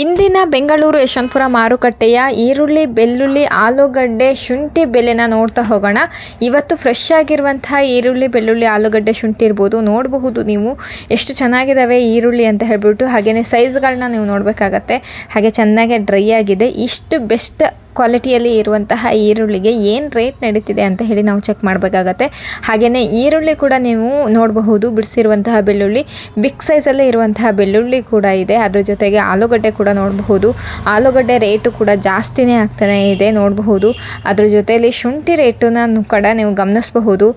ಇಂದಿನ ಬೆಂಗಳೂರು ಯಶವಂತಪುರ ಮಾರುಕಟ್ಟೆಯ ಈರುಳ್ಳಿ, ಬೆಳ್ಳುಳ್ಳಿ, ಆಲೂಗಡ್ಡೆ, ಶುಂಠಿ ಬೆಲೆನ ನೋಡ್ತಾ ಹೋಗೋಣ. ಇವತ್ತು ಫ್ರೆಶ್ ಆಗಿರುವಂತಹ ಈರುಳ್ಳಿ, ಬೆಳ್ಳುಳ್ಳಿ, ಆಲೂಗಡ್ಡೆ, ಶುಂಠಿ ಇರ್ಬೋದು. ನೋಡಬಹುದು ನೀವು ಎಷ್ಟು ಚೆನ್ನಾಗಿದ್ದಾವೆ ಈರುಳ್ಳಿ ಅಂತ ಹೇಳ್ಬಿಟ್ಟು. ಹಾಗೆಯೇ ಸೈಜ್ಗಳನ್ನ ನೀವು ನೋಡಬೇಕಾಗತ್ತೆ. ಹಾಗೆ ಚೆನ್ನಾಗೆ ಡ್ರೈ ಆಗಿದೆ. ಇಷ್ಟು ಬೆಸ್ಟ್ ಕ್ವಾಲಿಟಿಯಲ್ಲಿ ಇರುವಂತಹ ಈರುಳ್ಳಿಗೆ ಏನು ರೇಟ್ ನಡೀತಿದೆ ಅಂತ ಹೇಳಿ ನಾವು ಚೆಕ್ ಮಾಡಬೇಕಾಗತ್ತೆ. ಹಾಗೆಯೇ ಈರುಳ್ಳಿ ಕೂಡ ನೀವು ನೋಡಬಹುದು, ಬಿಡಿಸಿರುವಂತಹ ಬೆಳ್ಳುಳ್ಳಿ ಬಿಗ್ ಸೈಜಲ್ಲೇ ಇರುವಂತಹ ಬೆಳ್ಳುಳ್ಳಿ ಕೂಡ ಇದೆ. ಅದ್ರ ಜೊತೆಗೆ ಆಲೂಗಡ್ಡೆ ಕೂಡ ನೋಡಬಹುದು. ಆಲೂಗಡ್ಡೆ ರೇಟು ಕೂಡ ಜಾಸ್ತಿನೇ ಆಗ್ತಾನೆ ಇದೆ, ನೋಡಬಹುದು. ಅದ್ರ ಜೊತೆಯಲ್ಲಿ ಶುಂಠಿ ರೇಟನ್ನು ಕೂಡ ನೀವು ಗಮನಿಸಬಹುದು.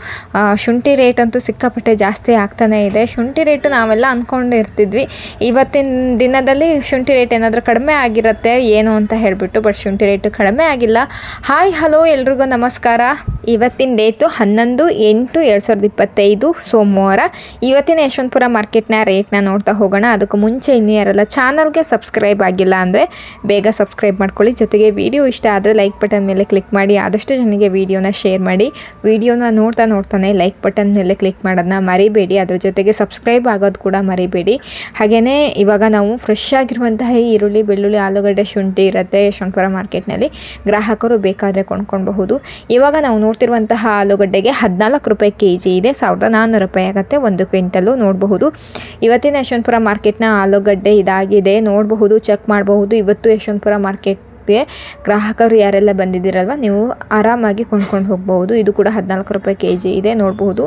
ಶುಂಠಿ ರೇಟ್ ಅಂತೂ ಸಿಕ್ಕಾಪಟ್ಟೆ ಜಾಸ್ತಿ ಆಗ್ತಾನೆ ಇದೆ. ಶುಂಠಿ ರೇಟು ನಾವೆಲ್ಲ ಅಂದ್ಕೊಂಡಿರ್ತಿದ್ವಿ ಇವತ್ತಿನ ದಿನದಲ್ಲಿ ಶುಂಠಿ ರೇಟ್ ಏನಾದರೂ ಕಡಿಮೆ ಆಗಿರುತ್ತೆ, ಏನು ಅಂತ ಹೇಳಿಬಿಟ್ಟು ಬಟ್ ಶುಂಠಿ ರೇಟು ಆಗಿಲ್ಲ. ಹಾಯ್, ಹಲೋ, ಎಲ್ರಿಗೂ ನಮಸ್ಕಾರ. ಇವತ್ತಿನ ಡೇಟು ಹನ್ನೊಂದು, ಎಂಟು, ಎರಡು ಸಾವಿರದ ಇಪ್ಪತ್ತೈದು, ಸೋಮವಾರ. ಇವತ್ತಿನ ಯಶವಂತಪುರ ಮಾರ್ಕೆಟ್ನ ರೇಟ್ನ ನೋಡ್ತಾ ಹೋಗೋಣ. ಅದಕ್ಕೂ ಮುಂಚೆ ಇನ್ನೂ ಯಾರೆಲ್ಲ ಚಾನಲ್ಗೆ ಸಬ್ಸ್ಕ್ರೈಬ್ ಆಗಿಲ್ಲ ಅಂದರೆ ಬೇಗ ಸಬ್ಸ್ಕ್ರೈಬ್ ಮಾಡ್ಕೊಳ್ಳಿ. ಜೊತೆಗೆ ವಿಡಿಯೋ ಇಷ್ಟ ಆದರೆ ಲೈಕ್ ಬಟನ್ ಮೇಲೆ ಕ್ಲಿಕ್ ಮಾಡಿ. ಆದಷ್ಟು ಜನಕ್ಕೆ ವೀಡಿಯೋನ ಶೇರ್ ಮಾಡಿ. ವೀಡಿಯೋನ ನೋಡ್ತಾ ನೋಡ್ತಾನೆ ಲೈಕ್ ಬಟನ್ ಮೇಲೆ ಕ್ಲಿಕ್ ಮಾಡೋದನ್ನ ಮರಿಬೇಡಿ. ಅದ್ರ ಜೊತೆಗೆ ಸಬ್ಸ್ಕ್ರೈಬ್ ಆಗೋದು ಕೂಡ ಮರಿಬೇಡಿ. ಹಾಗೆಯೇ ಇವಾಗ ನಾವು ಫ್ರೆಶ್ ಆಗಿರುವಂತಹ ಈರುಳ್ಳಿ, ಬೆಳ್ಳುಳ್ಳಿ, ಆಲೂಗಡ್ಡೆ ಶುಂಠಿ ಇರುತ್ತೆ ಯಶವಂತಪುರ ಮಾರ್ಕೆಟ್ನಲ್ಲಿ. ಗ್ರಾಹಕರು ಬೇಕಾದರೆ ಕೊಂಡ್ಕೊಳ್ಬಹುದು. ಇವಾಗ ನಾವು ನೋಡ್ತಿರುವಂತಹ ಆಲೂಗಡ್ಡೆಗೆ ಹದಿನಾಲ್ಕು ರೂಪಾಯಿ ಕೆ ಜಿ ಇದೆ. ಸಾವಿರದ ನಾನ್ನೂರು ರೂಪಾಯಿ ಆಗುತ್ತೆ. ಒಂದು ಕ್ವಿಂಟಲ್ಲು ನೋಡಬಹುದು. ಇವತ್ತಿನ ಯಶವಂತಪುರ ಮಾರ್ಕೆಟ್ನ ಆಲೂಗಡ್ಡೆ ಇದಾಗಿದೆ. ನೋಡಬಹುದು, ಚೆಕ್ ಮಾಡಬಹುದು. ಇವತ್ತು ಯಶವಂತಪುರ ಮಾರ್ಕೆಟ್ ಗ್ರಾಹಕರು ಯಾರೆಲ್ಲ ಬಂದಿದ್ದೀರಲ್ವ, ನೀವು ಆರಾಮಾಗಿ ಕೊಂಡ್ಕೊಂಡು ಹೋಗ್ಬೋದು ಇದು ಕೂಡ ಹದಿನಾಲ್ಕು ರೂಪಾಯಿ ಕೆ ಜಿ ಇದೆ, ನೋಡಬಹುದು.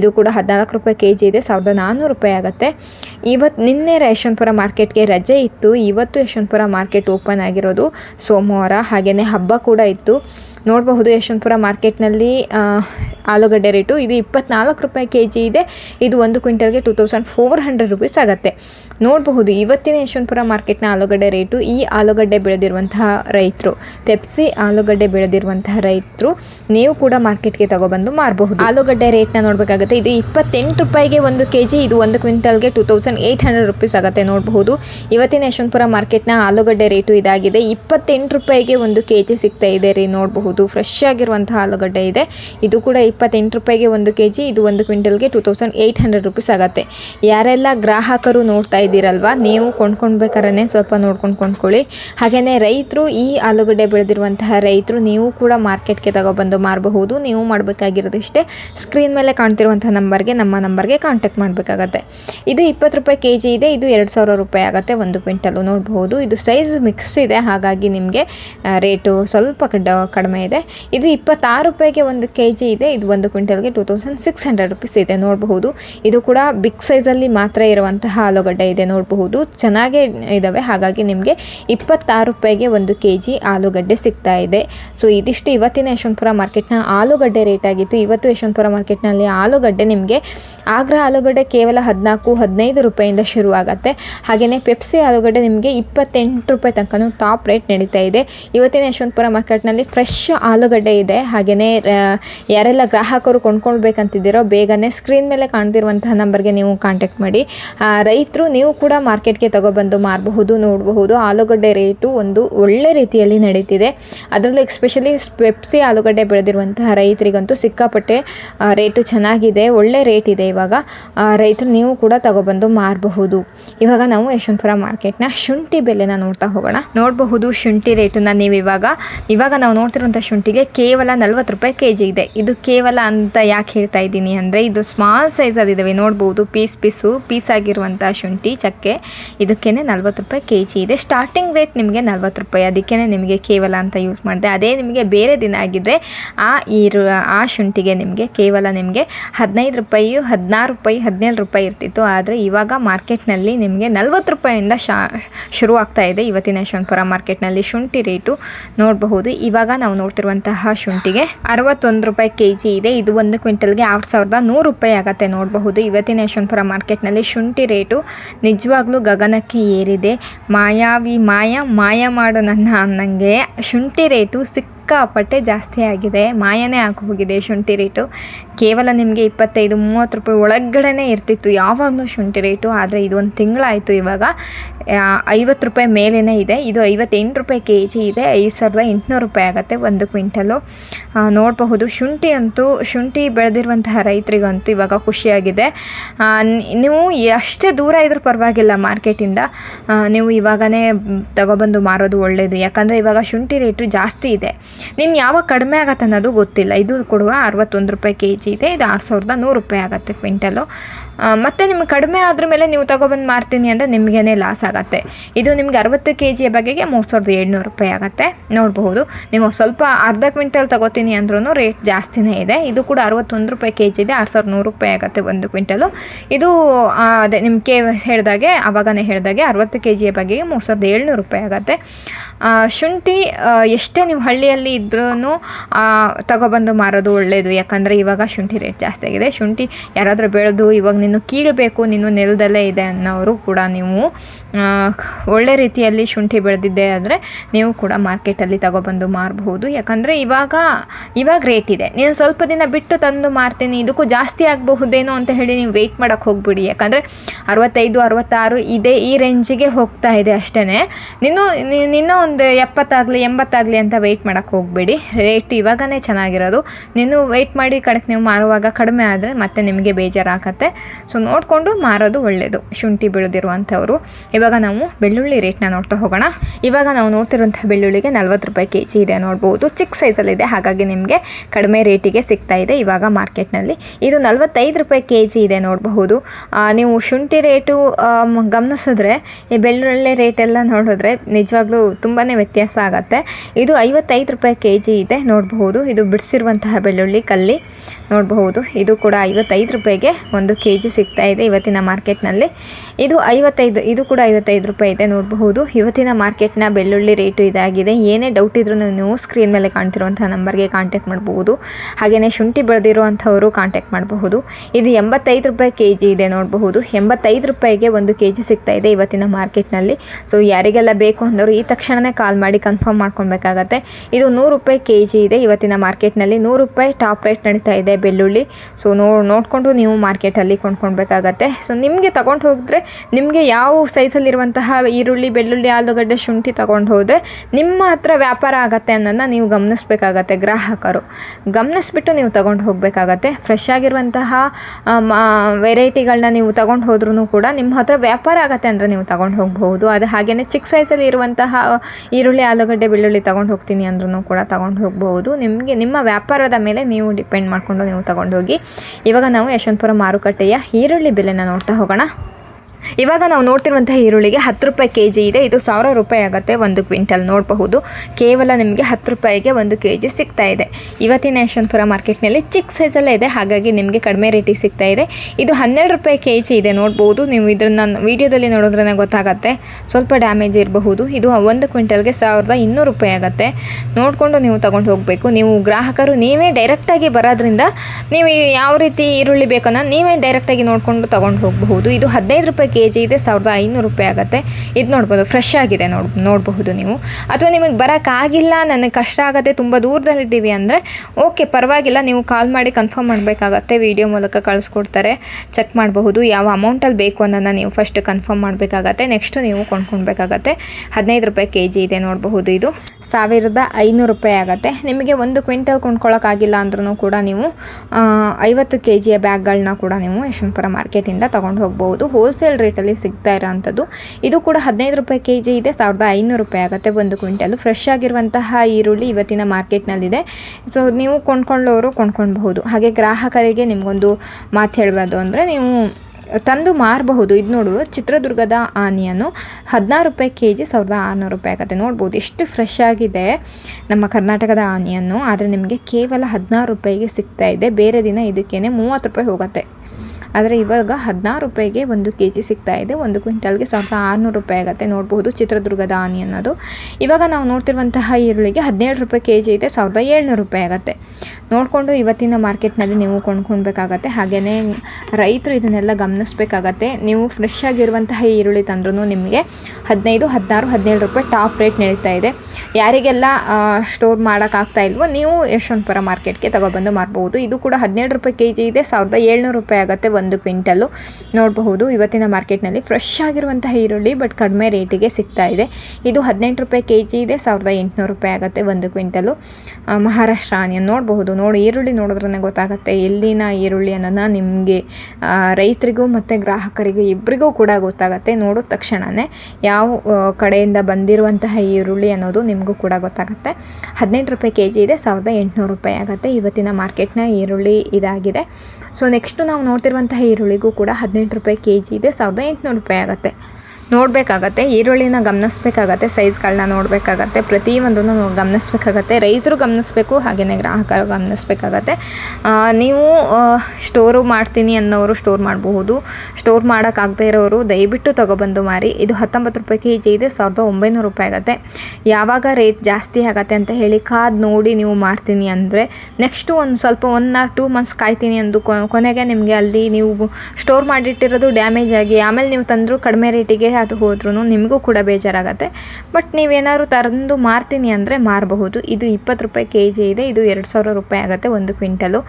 ಇದು ಕೂಡ ಹದಿನಾಲ್ಕು ರೂಪಾಯಿ ಕೆ ಜಿ ಇದೆ, ಸಾವಿರದ ನಾನ್ನೂರು ರೂಪಾಯಿ ಆಗುತ್ತೆ. ಇವತ್ತು ನಿನ್ನೆ ಯಶವಂತಪುರ ಮಾರ್ಕೆಟ್ಗೆ ರಜೆ ಇತ್ತು. ಇವತ್ತು ಯಶವಂತಪುರ ಮಾರ್ಕೆಟ್ ಓಪನ್ ಆಗಿರೋದು ಸೋಮವಾರ ಹಾಗೆಯೇ ಹಬ್ಬ ಕೂಡ ಇತ್ತು. ನೋಡಬಹುದು ಯಶವಂತಪುರ ಮಾರ್ಕೆಟ್ನಲ್ಲಿ ಆಲೂಗಡ್ಡೆ ರೇಟು. ಇದು ಇಪ್ಪತ್ನಾಲ್ಕು ರೂಪಾಯಿ ಕೆ ಜಿ ಇದೆ. ಇದು ಒಂದು ಕ್ವಿಂಟಲ್ಗೆ two thousand four hundred rupees ಆಗುತ್ತೆ. ನೋಡಬಹುದು, ಇವತ್ತಿನ ಯಶವಂತಪುರ ಮಾರ್ಕೆಟ್ನ ಆಲೂಗಡ್ಡೆ ರೇಟು. ಈ ಆಲೂಗಡ್ಡೆ ಬೆಳೆದಿರುವಂತಹ ರೈತರು, ಪೆಪ್ಸಿ ಆಲೂಗಡ್ಡೆ ಬೆಳೆದಿರುವಂತಹ ರೈತರು, ನೀವು ಕೂಡ ಮಾರ್ಕೆಟ್ಗೆ ತಗೊಬಂದು ಮಾರಬಹುದು. ಆಲೂಗಡ್ಡೆ ರೇಟ್ನ ನೋಡಬೇಕಾಗುತ್ತೆ. ಇದು ಇಪ್ಪತ್ತೆಂಟು ರೂಪಾಯಿಗೆ ಒಂದು ಕೆ ಜಿ ಇದು ಒಂದು ಕ್ವಿಂಟಲ್ಗೆ two thousand eight hundred rupees ಆಗುತ್ತೆ. ನೋಡಬಹುದು, ಇವತ್ತಿನ ಯಶವಂತಪುರ ಮಾರ್ಕೆಟ್ನ ಆಲೂಗಡ್ಡೆ ರೇಟು ಇದಾಗಿದೆ. ಇಪ್ಪತ್ತೆಂಟು ರೂಪಾಯಿಗೆ ಒಂದು ಕೆ ಜಿ ಸಿಗ್ತಾ ಇದೆ ರೀ. ನೋಡಬಹುದು. ಫ್ರೆಶ್ ಆಗಿರುವಂತಹ ಆಲೂಗಡ್ಡೆ ಇದೆ. ಇದು ಕೂಡ ಇಪ್ಪತ್ತೆಂಟು ರೂಪಾಯಿಗೆ ಒಂದು ಕೆ ಜಿ ಇದು ಒಂದು ಕ್ವಿಂಟಲ್ಗೆ two thousand eight hundred rupees ಆಗುತ್ತೆ. ಯಾರೆಲ್ಲ ಗ್ರಾಹಕರು ನೋಡ್ತಾ ಇದ್ದೀರಲ್ವಾ, ನೀವು ಕೊಂಡ್ಕೊಳ್ಬೇಕಾದ್ರೆ ಸ್ವಲ್ಪ ನೋಡ್ಕೊಂಡು ಕೊಂಡ್ಕೊಳ್ಳಿ. ಹಾಗೆಯೇ ರೈತರು, ಈ ಆಲೂಗಡ್ಡೆ ಬೆಳೆದಿರುವಂತಹ ರೈತರು, ನೀವು ಕೂಡ ಮಾರ್ಕೆಟ್ಗೆ ತಗೊಬಂದು ಮಾರಬಹುದು. ನೀವು ಮಾಡಬೇಕಾಗಿರೋದಿಷ್ಟೇ ಸ್ಕ್ರೀನ್ ಮೇಲೆ ಕಾಣ್ತಿರುವಂತಹ ನಂಬರ್ಗೆ, ನಮ್ಮ ನಂಬರ್ಗೆ ಕಾಂಟ್ಯಾಕ್ಟ್ ಮಾಡಬೇಕಾಗತ್ತೆ. ಇದು ಇಪ್ಪತ್ತು ರೂಪಾಯಿ ಕೆ ಜಿ ಇದೆ, ಇದು ಎರಡು ಸಾವಿರ ರೂಪಾಯಿ ಆಗುತ್ತೆ ಒಂದು ಕ್ವಿಂಟಲು ನೋಡಬಹುದು, ಇದು ಸೈಜ್ ಮಿಕ್ಸ್ ಇದೆ. ಹಾಗಾಗಿ ನಿಮಗೆ ರೇಟು ಸ್ವಲ್ಪ ಕಡ ಇದೆ. ಇದು ಇಪ್ಪತ್ತಾರು ರೂಪಾಯಿಗೆ ಒಂದು ಕೆ ಜಿ ಇದೆ. ಇದು ಒಂದು ಕ್ವಿಂಟಲ್ಗೆ two thousand six hundred rupees ಇದೆ. ನೋಡಬಹುದು. ಇದು ಕೂಡ ಬಿಗ್ ಸೈಜಲ್ಲಿ ಮಾತ್ರ ಇರುವಂತಹ ಆಲೂಗಡ್ಡೆ ಇದೆ. ನೋಡಬಹುದು. ಚೆನ್ನಾಗೇ ಇದ್ದಾವೆ ಹಾಗಾಗಿ ನಿಮಗೆ ಇಪ್ಪತ್ತಾರು ರೂಪಾಯಿಗೆ ಒಂದು ಕೆ ಜಿ ಆಲೂಗಡ್ಡೆ ಸಿಗ್ತಾ ಇದೆ. ಸೊ ಇದಿಷ್ಟು ಇವತ್ತಿನ ಯಶವಂತಪುರ ಮಾರ್ಕೆಟ್ನ ಆಲೂಗಡ್ಡೆ ರೇಟ್ ಆಗಿತ್ತು. ಇವತ್ತು ಯಶವಂತಪುರ ಮಾರ್ಕೆಟ್ನಲ್ಲಿ ಆಲೂಗಡ್ಡೆ ನಿಮಗೆ ಆಗ್ರ ಆಲೂಗಡ್ಡೆ ಕೇವಲ ಹದಿನಾಲ್ಕು, ಹದಿನೈದು ರೂಪಾಯಿಂದ ಶುರು ಹಾಗೆಯೇ ಪೆಪ್ಸಿ ಆಲೂಗಡ್ಡೆ ನಿಮಗೆ ಇಪ್ಪತ್ತೆಂಟು ರೂಪಾಯಿ ತನಕ ಟಾಪ್ ರೇಟ್ ನಡೀತಾ ಇದೆ. ಇವತ್ತಿನ ಯಶವಂತಪುರ ಮಾರ್ಕೆಟ್ನಲ್ಲಿ ಫ್ರೆಶ್ ಆಲೂಗಡ್ಡೆ ಇದೆ. ಹಾಗೆಯೇ ಯಾರೆಲ್ಲ ಗ್ರಾಹಕರು ಕೊಂಡ್ಕೊಳ್ಬೇಕಂತಿದ್ದೀರೋ ಬೇಗನೆ ಸ್ಕ್ರೀನ್ ಮೇಲೆ ಕಾಣ್ತಿರುವಂತಹ ನಂಬರ್ಗೆ ನೀವು ಕಾಂಟ್ಯಾಕ್ಟ್ ಮಾಡಿ. ರೈತರು ನೀವು ಕೂಡ ಮಾರ್ಕೆಟ್ಗೆ ತಗೊಬಂದು ಮಾರಬಹುದು, ನೋಡಬಹುದು. ಆಲೂಗಡ್ಡೆ ರೇಟು ಒಂದು ಒಳ್ಳೆ ರೀತಿಯಲ್ಲಿ ನಡೀತಿದೆ. ಅದರಲ್ಲೂ ಎಕ್ಸ್ಪೆಷಲಿ ಪೆಪ್ಸಿ ಆಲೂಗಡ್ಡೆ ಬೆಳೆದಿರುವಂತಹ ರೈತರಿಗಂತೂ ಸಿಕ್ಕಾಪಟ್ಟೆ ರೇಟು ಚೆನ್ನಾಗಿದೆ, ಒಳ್ಳೆ ರೇಟ್ ಇದೆ ಇವಾಗ. ರೈತರು ನೀವು ಕೂಡ ತಗೊಬಂದು ಮಾರಬಹುದು. ಇವಾಗ ನಾವು ಯಶವಂತಪುರ ಮಾರ್ಕೆಟ್ನ ಶುಂಠಿ ಬೆಲೆನ ನೋಡ್ತಾ ಹೋಗೋಣ. ನೋಡಬಹುದು ಶುಂಠಿ ರೇಟನ್ನು ನೀವು ಇವಾಗ ಇವಾಗ ನಾವು ನೋಡ್ತಿರುವಂಥ ಶುಂಠಿಗೆ ಕೇವಲ ನಲ್ವತ್ತು ರೂಪಾಯಿ ಕೆ ಜಿ ಇದೆ. ಇದು ಕೇವಲ ಅಂತ ಯಾಕೆ ಹೇಳ್ತಾ ಇದ್ದೀನಿ ಅಂದರೆ ಇದು ಸ್ಮಾಲ್ ಸೈಜ್ ಅದಿದ್ದಾವೆ ನೋಡ್ಬೋದು ಪೀಸ್ ಪೀಸು ಪೀಸ್ ಆಗಿರುವಂಥ ಶುಂಠಿ, ಚಕ್ಕೆ. ಇದಕ್ಕೇ ನಲ್ವತ್ತು ರೂಪಾಯಿ ಕೆ ಜಿ ಇದೆ. ಸ್ಟಾರ್ಟಿಂಗ್ ರೇಟ್ ನಿಮಗೆ ನಲ್ವತ್ತು ರೂಪಾಯಿ. ಅದಕ್ಕೇ ನಿಮಗೆ ಕೇವಲ ಅಂತ ಯೂಸ್ ಮಾಡಿದೆ. ಅದೇ ನಿಮಗೆ ಬೇರೆ ದಿನ ಆಗಿದ್ದರೆ ಆ ಇರು ಆ ಶುಂಠಿಗೆ ನಿಮಗೆ ಕೇವಲ ನಿಮಗೆ ಹದಿನೈದು ರೂಪಾಯಿ ಹದಿನಾರು ರೂಪಾಯಿ, ಹದಿನೇಳು ರೂಪಾಯಿ ಇರ್ತಿತ್ತು. ಆದರೆ ಇವಾಗ ಮಾರ್ಕೆಟ್ನಲ್ಲಿ ನಿಮಗೆ ನಲ್ವತ್ತು ರೂಪಾಯಿಂದ ಶಾ ಶುರು ಆಗ್ತಾ ಇದೆ. ಇವತ್ತಿನ ಯಶವಂತಪುರ ಮಾರ್ಕೆಟ್ನಲ್ಲಿ ಶುಂಠಿ ರೇಟು ನೋಡಬಹುದು. ಇವಾಗ ನಾವು ನೋಡ್ತಿರುವಂತಹ ಶುಂಠಿಗೆ ಅರವತ್ತೊಂದು ರೂಪಾಯಿ ಕೆ ಜಿ ಇದೆ. ಇದು ಒಂದು ಕ್ವಿಂಟಲ್ಗೆ ಆರು ಸಾವಿರದ ನೂರು ರೂಪಾಯಿ ಆಗುತ್ತೆ. ನೋಡಬಹುದು, ಇವತ್ತಿನ ಯಶವಂತಪುರ ಮಾರ್ಕೆಟ್ನಲ್ಲಿ ಶುಂಠಿ ರೇಟು ನಿಜವಾಗ್ಲೂ ಗಗನಕ್ಕೆ ಏರಿದೆ. ಮಾಯಾವಿ, ಮಾಯ ಮಾಯ ಮಾಡು ನನ್ನ ಅನ್ನಂಗೆ. ಶುಂಠಿ ರೇಟು ಸಿಕ್ಕ ಸಿಕ್ಕಾಪಟ್ಟೆ ಜಾಸ್ತಿ ಆಗಿದೆ. ಮಾಯನೇ ಆಗೋಗಿದೆ ಶುಂಠಿ ರೇಟು. ಕೇವಲ ನಿಮಗೆ ಇಪ್ಪತ್ತೈದು, ಮೂವತ್ತು ರೂಪಾಯಿ ಒಳಗಡೆನೇ ಇರ್ತಿತ್ತು ಯಾವಾಗಲೂ ಶುಂಠಿ ರೇಟು. ಆದರೆ ಇದು ಒಂದು ತಿಂಗಳಾಯಿತು ಇವಾಗ. ಐವತ್ತು ರೂಪಾಯಿ ಮೇಲೇ ಇದೆ. ಇದು ಐವತ್ತೆಂಟು ರೂಪಾಯಿ ಕೆ ಜಿ ಇದೆ. ಐದು ಸಾವಿರದ ಎಂಟುನೂರು ರೂಪಾಯಿ ಆಗುತ್ತೆ ಒಂದು ಕ್ವಿಂಟಲು. ನೋಡಬಹುದು ಶುಂಠಿ ಅಂತೂ, ಶುಂಠಿ ಬೆಳೆದಿರುವಂತಹ ರೈತರಿಗಂತೂ ಇವಾಗ ಖುಷಿಯಾಗಿದೆ. ನೀವು ಅಷ್ಟೇ ದೂರ ಇದ್ರೂ ಪರವಾಗಿಲ್ಲ ಮಾರ್ಕೆಟಿಂದ. ನೀವು ಇವಾಗನೇ ತಗೊಬಂದು ಮಾರೋದು ಒಳ್ಳೆಯದು ಯಾಕಂದರೆ ಇವಾಗ ಶುಂಠಿ ರೇಟು ಜಾಸ್ತಿ ಇದೆ. ನೀನು ಯಾವಾಗ ಕಡಿಮೆ ಆಗತ್ತೆ ಅನ್ನೋದು ಗೊತ್ತಿಲ್ಲ. ಇದು ಕೊಡುವ ಅರವತ್ತೊಂದು ರೂಪಾಯಿ ಕೆ ಜಿ ಇದೆ. ಇದು ಆರು ಸಾವಿರದ ನೂರು ರೂಪಾಯಿ ಆಗುತ್ತೆ ಕ್ವಿಂಟಲು. ಮತ್ತು ನಿಮ್ಗೆ ಕಡಿಮೆ ಆದ್ರ ಮೇಲೆ ನೀವು ತೊಗೊಬಂದು ಮಾರ್ತೀನಿ ಅಂದರೆ ನಿಮಗೇನೆ ಲಾಸ್ ಆಗುತ್ತೆ. ಇದು ನಿಮ್ಗೆ ಅರವತ್ತು ಕೆ ಜಿಯ ಬಗೆಗೆ ಮೂರು ಸಾವಿರದ ಏಳ್ನೂರು ರೂಪಾಯಿ ಆಗುತ್ತೆ. ನೋಡಬಹುದು. ನೀವು ಸ್ವಲ್ಪ ಅರ್ಧ ಕ್ವಿಂಟಲ್ ತಗೋತೀನಿ ಅಂದ್ರೂ ರೇಟ್ ಜಾಸ್ತಿನೇ ಇದೆ. ಇದು ಕೂಡ ಅರವತ್ತೊಂದು ರೂಪಾಯಿ ಕೆ ಜಿ ಇದೆ. ಆರು ಸಾವಿರದ ನೂರು ರೂಪಾಯಿ ಆಗುತ್ತೆ ಒಂದು ಕ್ವಿಂಟಲು. ಇದು ಅದೇ ಅದೇ ನಿಮಗೆ ಹೇಳಿದಾಗೆ ಆವಾಗನೇ ಹೇಳಿದಾಗೆ ಅರವತ್ತು ಕೆ ಜಿಯ ಬಗೆಗೆ ಮೂರು ಸಾವಿರದ ಏಳ್ನೂರು ರೂಪಾಯಿ ಆಗುತ್ತೆ. ಶುಂಠಿ ಎಷ್ಟೇ ನೀವು ಹಳ್ಳಿಯಲ್ಲಿ ಇದ್ರೂ ತಗೊಬಂದು ಮಾರೋದು ಒಳ್ಳೆಯದು ಯಾಕಂದರೆ ಇವಾಗ ಶುಂಠಿ ರೇಟ್ ಜಾಸ್ತಿ ಆಗಿದೆ. ಶುಂಠಿ ಯಾರಾದರೂ ಬೆಳೆದು, ಇವಾಗ ನೀನು ಕೀಳಬೇಕು, ನೀನು ನೆಲದಲ್ಲೇ ಇದೆ ಅನ್ನೋರು ಕೂಡ ನೀವು ಒಳ್ಳೆ ರೀತಿಯಲ್ಲಿ ಶುಂಠಿ ಬೆಳೆದಿದ್ದೆ ಆದರೆ ನೀವು ಕೂಡ ಮಾರ್ಕೆಟಲ್ಲಿ ತಗೊಬಂದು ಮಾರಬಹುದು. ಯಾಕಂದರೆ ಇವಾಗ ಇವಾಗ ರೇಟ್ ಇದೆ. ನೀನು ಸ್ವಲ್ಪ ದಿನ ಬಿಟ್ಟು ತಂದು ಮಾರ್ತೀನಿ, ಇದಕ್ಕೂ ಜಾಸ್ತಿ ಆಗಬಹುದೇನೋ ಅಂತ ಹೇಳಿ ನೀವು ವೆಯ್ಟ್ ಮಾಡೋಕ್ಕೆ ಹೋಗ್ಬಿಡಿ. ಯಾಕಂದರೆ ಅರವತ್ತೈದು, ಅರವತ್ತಾರು ಇದೇ, ಈ ರೇಂಜಿಗೆ ಹೋಗ್ತಾ ಇದೆ ಅಷ್ಟೇ ನೀನು ನಿನ್ನ ಒಂದು ಎಪ್ಪತ್ತಾಗಲಿ, ಎಂಬತ್ತಾಗಲಿ ಅಂತ ವೆಯ್ಟ್ ಮಾಡೋಕ್ಕೆ ಹೋಗಬೇಡಿ. ರೇಟ್ ಇವಾಗನೇ ಚೆನ್ನಾಗಿರೋದು. ನೀನು ವೆಯ್ಟ್ ಮಾಡಿ ಕಡೆಗೆ ನೀವು ಮಾರುವಾಗ ಕಡಿಮೆ ಆದರೆ ಮತ್ತೆ ನಿಮಗೆ ಬೇಜಾರಾಗತ್ತೆ. ಸೊ ನೋಡಿಕೊಂಡು ಮಾರೋದು ಒಳ್ಳೆಯದು ಶುಂಠಿ ಬೆಳೆದಿರುವಂಥವ್ರು. ಇವಾಗ ನಾವು ಬೆಳ್ಳುಳ್ಳಿ ರೇಟ್ನ ನೋಡ್ತಾ ಹೋಗೋಣ. ಇವಾಗ ನಾವು ನೋಡ್ತಿರುವಂಥ ಬೆಳ್ಳುಳ್ಳಿಗೆ ನಲ್ವತ್ತು ರೂಪಾಯಿ ಕೆ ಜಿ ಇದೆ ನೋಡ್ಬೋದು. ಚಿಕ್ಕ ಸೈಜಲ್ಲಿದೆ ಹಾಗಾಗಿ ನಿಮಗೆ ಕಡಿಮೆ ರೇಟಿಗೆ ಸಿಗ್ತಾ ಇದೆ ಇವಾಗ ಮಾರ್ಕೆಟ್ನಲ್ಲಿ ಇದು ನಲ್ವತ್ತೈದು ರೂಪಾಯಿ ಕೆ ಜಿ ಇದೆ ನೋಡಬಹುದು. ನೀವು ಶುಂಠಿ ರೇಟು ಗಮನಿಸಿದ್ರೆ ಈ ಬೆಳ್ಳುಳ್ಳಿ ರೇಟೆಲ್ಲ ನೋಡಿದ್ರೆ ನಿಜವಾಗ್ಲೂ ತುಂಬಾ ವ್ಯತ್ಯಾಸ ಆಗುತ್ತೆ. ಇದು ಐವತ್ತೈದು ರೂಪಾಯಿ ಕೆ ಜಿ ಇದೆ, ನೋಡಬಹುದು. ಇದು ಬಿಡಿಸಿರುವಂತಹ ಬೆಳ್ಳುಳ್ಳಿ ಕಲ್ಲಿ, ನೋಡಬಹುದು. ಇದು ಕೂಡ ಐವತ್ತೈದು ರೂಪಾಯಿಗೆ ಒಂದು ಕೆ ಜಿ ಸಿಗ್ತಾ ಇದೆ ಇವತ್ತಿನ ಮಾರ್ಕೆಟ್ನಲ್ಲಿ. ಇದು ಐವತ್ತೈದು, ಇದು ಕೂಡ ಐವತ್ತೈದು ರೂಪಾಯಿ ಇದೆ, ನೋಡಬಹುದು. ಇವತ್ತಿನ ಮಾರ್ಕೆಟ್ನ ಬೆಳ್ಳುಳ್ಳಿ ರೇಟು ಇದಾಗಿದೆ. ಏನೇ ಡೌಟ್ ಇದ್ರೂ ನೀವು ಸ್ಕ್ರೀನ್ ಮೇಲೆ ಕಾಣ್ತಿರುವಂಥ ನಂಬರ್ಗೆ ಕಾಂಟ್ಯಾಕ್ಟ್ ಮಾಡಬಹುದು. ಹಾಗೆಯೇ ಶುಂಠಿ ಬೆಳೆದಿರುವಂಥವರು ಕಾಂಟ್ಯಾಕ್ಟ್ ಮಾಡಬಹುದು. ಇದು ಎಂಬತ್ತೈದು ರೂಪಾಯಿ ಕೆ ಜಿ ಇದೆ, ನೋಡಬಹುದು. ಎಂಬತ್ತೈದು ರೂಪಾಯಿಗೆ ಒಂದು ಕೆ ಜಿ ಸಿಗ್ತಾ ಇದೆ ಇವತ್ತಿನ ಮಾರ್ಕೆಟ್ನಲ್ಲಿ. ಸೊ ಯಾರಿಗೆಲ್ಲ ಬೇಕು ಅಂದವರು ಈ ತಕ್ಷಣವೇ ಕಾಲ್ ಮಾಡಿ ಕನ್ಫರ್ಮ್ ಮಾಡ್ಕೊಳ್ಬೇಕಾಗತ್ತೆ. ಇದು ನೂರು ರೂಪಾಯಿ ಕೆ ಜಿ ಇದೆ. ಇವತ್ತಿನ ಮಾರ್ಕೆಟ್ನಲ್ಲಿ ನೂರು ರೂಪಾಯಿ ಟಾಪ್ ರೇಟ್ ನಡೀತಾ ಇದೆ ಬೆಳ್ಳುಳ್ಳಿ. ಸೊ ನೋ, ನೋಡಿಕೊಂಡು ನೀವು ಮಾರ್ಕೆಟಲ್ಲಿ ಕೊಂಡ್ಕೊಳ್ಬೇಕಾಗತ್ತೆ. ಸೊ ನಿಮಗೆ ತಗೊಂಡು ಹೋದರೆ, ನಿಮಗೆ ಯಾವ ಸೈಜಲ್ಲಿರುವಂತಹ ಈರುಳ್ಳಿ, ಬೆಳ್ಳುಳ್ಳಿ, ಆಲೂಗಡ್ಡೆ, ಶುಂಠಿ ತಗೊಂಡು ಹೋದರೆ ನಿಮ್ಮ ಹತ್ರ ವ್ಯಾಪಾರ ಆಗತ್ತೆ ಅನ್ನೋದನ್ನ ನೀವು ಗಮನಿಸಬೇಕಾಗತ್ತೆ ಗ್ರಾಹಕರು. ಗಮನಿಸ್ಬಿಟ್ಟು ನೀವು ತಗೊಂಡು ಹೋಗಬೇಕಾಗತ್ತೆ. ಫ್ರೆಶ್ ಆಗಿರುವಂತಹ ವೆರೈಟಿಗಳನ್ನ ನೀವು ತಗೊಂಡು ಹೋದ್ರೂ ಕೂಡ ನಿಮ್ಮ ಹತ್ರ ವ್ಯಾಪಾರ ಆಗತ್ತೆ ಅಂದರೆ ನೀವು ತಗೊಂಡು ಹೋಗಬಹುದು. ಅದು ಹಾಗೆಯೇ ಚಿಕ್ಕ ಸೈಜಲ್ಲಿ ಇರುವಂತಹ ಈರುಳ್ಳಿ, ಆಲೂಗಡ್ಡೆ, ಬೆಳ್ಳುಳ್ಳಿ ತಗೊಂಡು ಹೋಗ್ತೀನಿ ಅಂದ್ರೂ ಕೂಡ ತಗೊಂಡು ಹೋಗಬಹುದು ನಿಮಗೆ ನಿಮ್ಮ ವ್ಯಾಪಾರದ ಮೇಲೆ ನೀವು ಡಿಪೆಂಡ್ ಮಾಡಿಕೊಂಡು ನೀವು ತಗೊಂಡು ಹೋಗಿ. ಇವಾಗ ನಾವು ಯಶವಂತಪುರ ಮಾರುಕಟ್ಟೆಯ ಈರುಳ್ಳಿ ಬೆಲೆನ ನೋಡ್ತಾ ಹೋಗೋಣ. ಇವಾಗ ನಾವು ನೋಡ್ತಿರುವಂತಹ ಈರುಳ್ಳಿಗೆ ಹತ್ತು ರೂಪಾಯಿ ಕೆ ಜಿ ಇದೆ. ಇದು ಸಾವಿರ ರೂಪಾಯಿ ಆಗುತ್ತೆ ಒಂದು ಕ್ವಿಂಟಲ್. ನೋಡಬಹುದು. ಕೇವಲ ನಿಮಗೆ ಹತ್ತು ರೂಪಾಯಿಗೆ ಒಂದು ಕೆ ಜಿ ಸಿಗ್ತಾ ಇದೆ. ಇವತ್ತಿನ ಯಶವಂತಪುರ ಮಾರ್ಕೆಟ್ನಲ್ಲಿ ಚಿಕ್ಕ ಸೈಜಲ್ಲೇ ಇದೆ. ಹಾಗಾಗಿ ನಿಮಗೆ ಕಡಿಮೆ ರೇಟಿಗೆ ಸಿಗ್ತಾ ಇದೆ. ಇದು ಹನ್ನೆರಡು ರೂಪಾಯಿ ಕೆ ಜಿ ಇದೆ. ನೋಡ್ಬೋದು ನೀವು ಇದನ್ನು ವೀಡಿಯೋದಲ್ಲಿ ನೋಡಿದ್ರೆ ಗೊತ್ತಾಗತ್ತೆ. ಸ್ವಲ್ಪ ಡ್ಯಾಮೇಜ್ ಇರಬಹುದು. ಇದು ಒಂದು ಕ್ವಿಂಟಲ್ಗೆ ಸಾವಿರದ ಇನ್ನೂರು ರೂಪಾಯಿ ಆಗುತ್ತೆ. ನೋಡಿಕೊಂಡು ನೀವು ತಗೊಂಡು ಹೋಗಬೇಕು. ನೀವು ಗ್ರಾಹಕರು ನೀವೇ ಡೈರೆಕ್ಟಾಗಿ ಬರೋದ್ರಿಂದ ನೀವು ಯಾವ ರೀತಿ ಈರುಳ್ಳಿ ಬೇಕನ್ನೋ ನೀವೇ ಡೈರೆಕ್ಟಾಗಿ ನೋಡಿಕೊಂಡು ತಗೊಂಡು ಹೋಗಬಹುದು. ಇದು ಹದಿನೈದು ರೂಪಾಯಿ ಕೆ ಜಿ ಇದೆ, ಸಾವಿರದ ಐನೂರು ರೂಪಾಯಿ ಆಗುತ್ತೆ. ಇದು ನೋಡ್ಬೋದು ಫ್ರೆಶ್ ಆಗಿದೆ ನೋಡ್, ನೋಡಬಹುದು ನೀವು. ಅಥವಾ ನಿಮಗೆ ಬರೋಕ್ಕಾಗಿಲ್ಲ ನನಗೆ ಕಷ್ಟ ಆಗುತ್ತೆ, ತುಂಬ ದೂರದಲ್ಲಿದ್ದೀವಿ ಅಂದರೆ ಓಕೆ ಪರವಾಗಿಲ್ಲ, ನೀವು ಕಾಲ್ ಮಾಡಿ ಕನ್ಫರ್ಮ್ ಮಾಡಬೇಕಾಗತ್ತೆ ವಿಡಿಯೋ ಮೂಲಕ ಕಳಿಸ್ಕೊಡ್ತಾರೆ ಚೆಕ್ ಮಾಡಬಹುದು, ಯಾವ ಅಮೌಂಟಲ್ಲಿ ಬೇಕು ಅನ್ನೋದನ್ನು ನೀವು ಫಸ್ಟ್ ಕನ್ಫರ್ಮ್ ಮಾಡಬೇಕಾಗತ್ತೆ ನೆಕ್ಸ್ಟು ನೀವು ಕೊಂಡ್ಕೊಳ್ಬೇಕಾಗತ್ತೆ. ಹದಿನೈದು ರೂಪಾಯಿ ಕೆ ಜಿ ಇದೆ ನೋಡಬಹುದು ಇದು. ಸಾವಿರದ ಐನೂರು ರೂಪಾಯಿ ಆಗುತ್ತೆ. ನಿಮಗೆ ಒಂದು ಕ್ವಿಂಟಲ್ ಕೊಂಡ್ಕೊಳ್ಳೋಕ್ಕಾಗಿಲ್ಲ ಅಂದ್ರೂ ಕೂಡ ನೀವು ಐವತ್ತು ಕೆ ಜಿಯ ಬ್ಯಾಗ್ಗಳನ್ನ ಕೂಡ ನೀವು ಯಶವಂತಪುರ ಮಾರ್ಕೆಟಿಂದ ತೊಗೊಂಡು ಹೋಗ್ಬೋದು ಹೋಲ್ಸೇಲ್ ರೇಟಲ್ಲಿ ಸಿಗ್ತಾ ಇರೋವಂಥದ್ದು ಇದು ಕೂಡ ಹದಿನೈದು ರೂಪಾಯಿ ಕೆ ಜಿ ಇದೆ, ಸಾವಿರದ ಐನೂರು ರೂಪಾಯಿ ಆಗುತ್ತೆ ಒಂದು ಕ್ವಿಂಟಲ್. ಫ್ರೆಶ್ ಆಗಿರುವಂತಹ ಈರುಳ್ಳಿ ಇವತ್ತಿನ ಮಾರ್ಕೆಟ್ನಲ್ಲಿದೆ ಸೊ ನೀವು ಕೊಂಡ್ಕೊಳ್ಳೋರು ಕೊಂಡ್ಕೊಳ್ಬಹುದು. ಹಾಗೆ ಗ್ರಾಹಕರಿಗೆ ನಿಮಗೊಂದು ಮಾತು ಹೇಳಬಾರ್ದು ಅಂದರೆ ನೀವು ತಂದು ಮಾರಬಹುದು. ಇದು ನೋಡು, ಚಿತ್ರದುರ್ಗದ ಆನಿಯನ್ನು ಹದಿನಾರು ರೂಪಾಯಿ ಕೆ ಜಿ ಸಾವಿರದ ಆರುನೂರು ರೂಪಾಯಿ ಆಗುತ್ತೆ. ನೋಡ್ಬೋದು, ಎಷ್ಟು ಫ್ರೆಶ್ ಆಗಿದೆ ನಮ್ಮ ಕರ್ನಾಟಕದ ಆನಿಯನ್ನು. ಆದರೆ ನಿಮಗೆ ಕೇವಲ ಹದಿನಾರು ರೂಪಾಯಿಗೆ ಸಿಗ್ತಾ ಇದೆ. ಬೇರೆ ದಿನ ಇದಕ್ಕೇನೆ ಮೂವತ್ತು ರೂಪಾಯಿ ಹೋಗುತ್ತೆ. ಆದರೆ ಇವಾಗ ಹದಿನಾರು ರೂಪಾಯಿಗೆ ಒಂದು ಕೆ ಜಿ ಸಿಗ್ತಾ ಇದೆ. ಒಂದು ಕ್ವಿಂಟಲ್ಗೆ ಸಾವಿರದ ಆರುನೂರು ರೂಪಾಯಿ ಆಗುತ್ತೆ. ನೋಡಬಹುದು ಚಿತ್ರದುರ್ಗದ ಆನಿ ಅನ್ನೋದು. ಇವಾಗ ನಾವು ನೋಡ್ತಿರುವಂತಹ ಈರುಳ್ಳಿಗೆ ಹದಿನೇಳು ರೂಪಾಯಿ ಕೆ ಜಿ ಇದೆ. ಸಾವಿರದ ಏಳ್ನೂರು ರೂಪಾಯಿ ಆಗುತ್ತೆ. ನೋಡಿಕೊಂಡು ಇವತ್ತಿನ ಮಾರ್ಕೆಟ್ನಲ್ಲಿ ನೀವು ಕೊಂಡ್ಕೊಳ್ಬೇಕಾಗತ್ತೆ. ಹಾಗೆಯೇ ರೈತರು ಇದನ್ನೆಲ್ಲ ಗಮನಿಸಬೇಕಾಗತ್ತೆ. ನೀವು ಫ್ರೆಶ್ ಆಗಿರುವಂತಹ ಈರುಳ್ಳಿ ತಂದ್ರೂ ನಿಮಗೆ ಹದಿನೈದು, ಹದಿನಾರು, ಹದಿನೇಳು ರೂಪಾಯಿ ಟಾಪ್ ರೇಟ್ ನಡೀತಾ ಇದೆ. ಯಾರಿಗೆಲ್ಲ ಸ್ಟೋರ್ ಮಾಡೋಕ್ಕಾಗ್ತಾ ಇಲ್ವೋ, ನೀವು ಯಶವಂತಪುರ ಮಾರ್ಕೆಟ್ಗೆ ತಗೊಬಂದು ಮಾರ್ಬೋದು. ಇದು ಕೂಡ ಹದಿನೇಳು ರೂಪಾಯಿ ಕೆ ಜಿ ಇದೆ. ಸಾವಿರದ ಏಳ್ನೂರು ರೂಪಾಯಿ ಆಗುತ್ತೆ. ಒಂದು ಕ್ವಿಂಟಲ್ಲು ನೋಡಬಹುದು. ಇವತ್ತಿನ ಮಾರ್ಕೆಟ್ನಲ್ಲಿ ಫ್ರೆಶ್ ಆಗಿರುವಂತಹ ಈರುಳ್ಳಿ ಬಟ್ ಕಡಿಮೆ ರೇಟಿಗೆ ಸಿಗ್ತಾ ಇದೆ. ಇದು ಹದಿನೆಂಟು ರೂಪಾಯಿ ಕೆ ಜಿ ಇದೆ, ಸಾವಿರದ ಎಂಟುನೂರು ರೂಪಾಯಿ ಆಗುತ್ತೆ ಒಂದು ಕ್ವಿಂಟಲ್ಲು. ಮಹಾರಾಷ್ಟ್ರ ಆನಿಯನ್ ನೋಡಬಹುದು. ನೋಡಿ, ಈರುಳ್ಳಿ ನೋಡಿದ್ರೆ ಗೊತ್ತಾಗುತ್ತೆ. ಎಲ್ಲಿನ ಈರುಳ್ಳಿ ಅನ್ನೋದನ್ನ ನಿಮಗೆ ರೈತರಿಗೂ ಮತ್ತು ಗ್ರಾಹಕರಿಗೂ ಇಬ್ಬರಿಗೂ ಕೂಡ ಗೊತ್ತಾಗುತ್ತೆ. ನೋಡಿದ ತಕ್ಷಣವೇ ಯಾವ ಕಡೆಯಿಂದ ಬಂದಿರುವಂತಹ ಈರುಳ್ಳಿ ಅನ್ನೋದು ನಿಮಗೂ ಕೂಡ ಗೊತ್ತಾಗುತ್ತೆ. ಹದಿನೆಂಟು ರೂಪಾಯಿ ಕೆ ಜಿ ಇದೆ, ಸಾವಿರದ ಎಂಟುನೂರು ರೂಪಾಯಿ ಆಗುತ್ತೆ. ಇವತ್ತಿನ ಮಾರ್ಕೆಟ್ನ ಈರುಳ್ಳಿ ಇದಾಗಿದೆ. ಸೊ ನೆಕ್ಸ್ಟು ನಾವು ನೋಡ್ತಿರುವಂತಹ ಈರುಳ್ಳಿಗೂ ಕೂಡ ಹದಿನೆಂಟು ರೂಪಾಯಿ ಕೆ ಜಿ ಇದೆ. ಸಾವಿರದ ಎಂಟುನೂರು ರೂಪಾಯಿ ಆಗುತ್ತೆ. ನೋಡಬೇಕಾಗತ್ತೆ, ಈರುಳ್ಳಿನ ಗಮನಿಸ್ಬೇಕಾಗತ್ತೆ ಸೈಜ್ಗಳನ್ನ ನೋಡಬೇಕಾಗತ್ತೆ, ಪ್ರತಿಯೊಂದನ್ನು ಗಮನಿಸ್ಬೇಕಾಗತ್ತೆ, ರೈತರು ಗಮನಿಸ್ಬೇಕು ಹಾಗೆಯೇ ಗ್ರಾಹಕರು ಗಮನಿಸ್ಬೇಕಾಗತ್ತೆ. ನೀವು ಸ್ಟೋರು ಮಾಡ್ತೀನಿ ಅನ್ನೋರು ಸ್ಟೋರ್ ಮಾಡಬಹುದು. ಸ್ಟೋರ್ ಮಾಡೋಕ್ಕಾಗದೇ ಇರೋರು ದಯವಿಟ್ಟು ತೊಗೊಬಂದು ಮಾರಿ. ಇದು ಹತ್ತೊಂಬತ್ತು ರೂಪಾಯಿ ಕೆ ಜಿ ಇದೆ, ಸಾವಿರದ ಒಂಬೈನೂರು ರೂಪಾಯಿ ಆಗುತ್ತೆ. ಯಾವಾಗ ರೇಟ್ ಜಾಸ್ತಿ ಆಗತ್ತೆ ಅಂತ ಹೇಳಿ ಕಾದು ನೋಡಿ ನೀವು ಮಾಡ್ತೀನಿ ಅಂದರೆ, ನೆಕ್ಸ್ಟು ಒಂದು ಸ್ವಲ್ಪ ಒನ್ ಆರ್ ಟೂ ಮಂತ್ಸ್ ಕಾಯ್ತೀನಿ ಅಂದು ಕೊನೆಗೆ ನಿಮಗೆ ಅಲ್ಲಿ ನೀವು ಸ್ಟೋರ್ ಮಾಡಿಟ್ಟಿರೋದು ಡ್ಯಾಮೇಜ್ ಆಗಿ, ಆಮೇಲೆ ನೀವು ತಂದರೂ ಕಡಿಮೆ ರೇಟಿಗೆ ಅದು ಹೋದ್ರೂ ನಿಮಗೂ ಕೂಡ ಬೇಜಾರಾಗುತ್ತೆ. ಬಟ್ ನೀವೇನಾದ್ರು ತಂದು ಮಾರ್ತೀನಿ ಅಂದರೆ ಮಾರಬಹುದು. ಇದು ಇಪ್ಪತ್ತು ರೂಪಾಯಿ ಕೆ ಜಿ ಇದೆ, ಇದು ಎರಡು ಸಾವಿರ ರೂಪಾಯಿ ಆಗುತ್ತೆ ಒಂದು ಕ್ವಿಂಟಲು.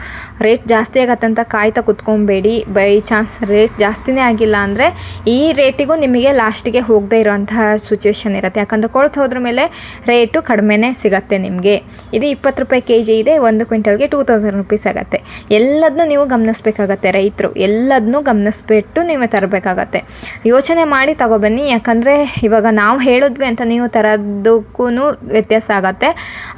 ರೇಟ್ ಜಾಸ್ತಿ ಆಗತ್ತೆ ಅಂತ ಕಾಯ್ತಾ ಕುತ್ಕೊಬೇಡಿ. ಬೈ ಚಾನ್ಸ್ ರೇಟ್ ಜಾಸ್ತಿನೇ ಆಗಿಲ್ಲ ಅಂದರೆ ಈ ರೇಟಿಗೂ ನಿಮಗೆ ಲಾಸ್ಟಿಗೆ ಹೋಗದೆ ಇರೋಂತಹ ಸಿಚುವೇಶನ್ ಇರುತ್ತೆ. ಯಾಕಂದರೆ ಕೊಳ್ತು ಹೋದ್ರ ಮೇಲೆ ರೇಟು ಕಡಿಮೆನೇ ಸಿಗತ್ತೆ ನಿಮಗೆ. ಇದು ಇಪ್ಪತ್ತು ರೂಪಾಯಿ ಕೆ ಜಿ ಇದೆ, ಒಂದು ಕ್ವಿಂಟಲ್ಗೆ ಟೂ ತೌಸಂಡ್ ರುಪೀಸ್ ಆಗುತ್ತೆ. ಎಲ್ಲದನ್ನೂ ನೀವು ಗಮನಿಸ್ಬೇಕಾಗತ್ತೆ ರೈತರು. ಎಲ್ಲದನ್ನೂ ಗಮನಿಸ್ಬಿಟ್ಟು ನೀವು ತರಬೇಕಾಗತ್ತೆ. ಯೋಚನೆ ಮಾಡಿ ತಗೊಬನ್ನಿ ಯಾಕಂದರೆ ಇವಾಗ ನಾವು ಹೇಳಿದ್ವಿ ಅಂತ ನೀವು ತರೋದಕ್ಕೂ ವ್ಯತ್ಯಾಸ ಆಗತ್ತೆ.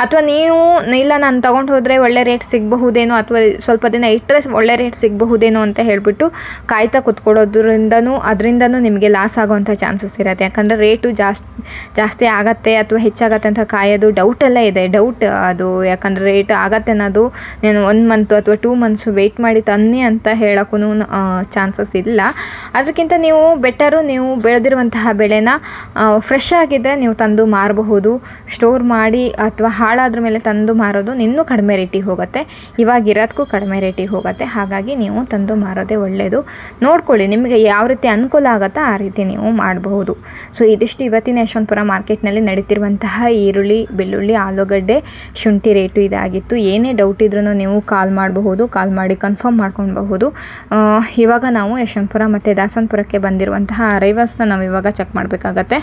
ಅಥವಾ ನೀವು, ಇಲ್ಲ ನಾನು ತೊಗೊಂಡು ಹೋದರೆ ಒಳ್ಳೆ ರೇಟ್ ಸಿಗಬಹುದೇನೋ ಅಥವಾ ಸ್ವಲ್ಪ ದಿನ ಇಟ್ಟರೆ ಒಳ್ಳೆ ರೇಟ್ ಸಿಗಬಹುದೇನೋ ಅಂತ ಹೇಳಿಬಿಟ್ಟು ಕಾಯ್ತಾ ಕುತ್ಕೊಳ್ಳೋದ್ರಿಂದನೂ ಅದರಿಂದನೂ ನಿಮಗೆ ಲಾಸ್ ಆಗೋವಂಥ ಚಾನ್ಸಸ್ ಇರುತ್ತೆ. ಯಾಕಂದರೆ ರೇಟು ಜಾಸ್ತಿ ಜಾಸ್ತಿ ಆಗತ್ತೆ ಅಥವಾ ಹೆಚ್ಚಾಗತ್ತೆ ಅಂತ ಕಾಯೋದು ಡೌಟೆಲ್ಲ ಇದೆ. ಡೌಟ್ ಅದು ಯಾಕಂದರೆ ರೇಟ್ ಆಗತ್ತೆ ಅನ್ನೋದು ನಾನು ಒನ್ ಮಂತು ಅಥವಾ ಟೂ ಮಂತ್ಸು ವೆಯ್ಟ್ ಮಾಡಿ ತನ್ನಿ ಅಂತ ಹೇಳೋಕ್ಕೂ ಚಾನ್ಸಸ್ ಇಲ್ಲ. ಅದಕ್ಕಿಂತ ನೀವು ಬೆಟರು ನೀವು ಬೆಳೆದಿರುವಂತಹ ಬೆಳೆನ ಫ್ರೆಶ್ ಆಗಿದ್ದರೆ ನೀವು ತಂದು ಮಾರಬಹುದು. ಸ್ಟೋರ್ ಮಾಡಿ ಅಥವಾ ಹಾಳಾದ್ರ ಮೇಲೆ ತಂದು ಮಾರೋದು ಇನ್ನೂ ಕಡಿಮೆ ರೇಟಿಗೆ ಹೋಗುತ್ತೆ. ಇವಾಗ ಇರೋದಕ್ಕೂ ಕಡಿಮೆ ರೇಟಿಗೆ ಹೋಗುತ್ತೆ. ಹಾಗಾಗಿ ನೀವು ತಂದು ಮಾರೋದೇ ಒಳ್ಳೆಯದು ನೋಡ್ಕೊಳ್ಳಿ ನಿಮಗೆ ಯಾವ ರೀತಿ ಅನುಕೂಲ ಆಗುತ್ತೋ ಆ ರೀತಿ ನೀವು ಮಾಡಬಹುದು. ಸೊ ಇದಿಷ್ಟು ಇವತ್ತಿನ ಯಶವಂತಪುರ ಮಾರ್ಕೆಟ್ನಲ್ಲಿ ನಡೀತಿರುವಂತಹ ಈರುಳ್ಳಿ, ಬೆಳ್ಳುಳ್ಳಿ, ಆಲೂಗಡ್ಡೆ ಶುಂಠಿ ರೇಟು ಇದಾಗಿತ್ತು. ಏನೇ ಡೌಟ್ ಇದ್ರೂ ನೀವು ಕಾಲ್ ಮಾಡಬಹುದು ಕಾಲ್ ಮಾಡಿ ಕನ್ಫರ್ಮ್ ಮಾಡ್ಕೊಳ್ಬಹುದು. ಇವಾಗ ನಾವು ಯಶವಂತಪುರ ಮತ್ತು ದಾಸನಪುರಕ್ಕೆ ಬಂದಿರುವಂತಹ ಅರೈವಲ್ಸ್ನ ನಾವು ಇವಾಗ ಚೆಕ್ ಮಾಡಬೇಕಾಗತ್ತೆ.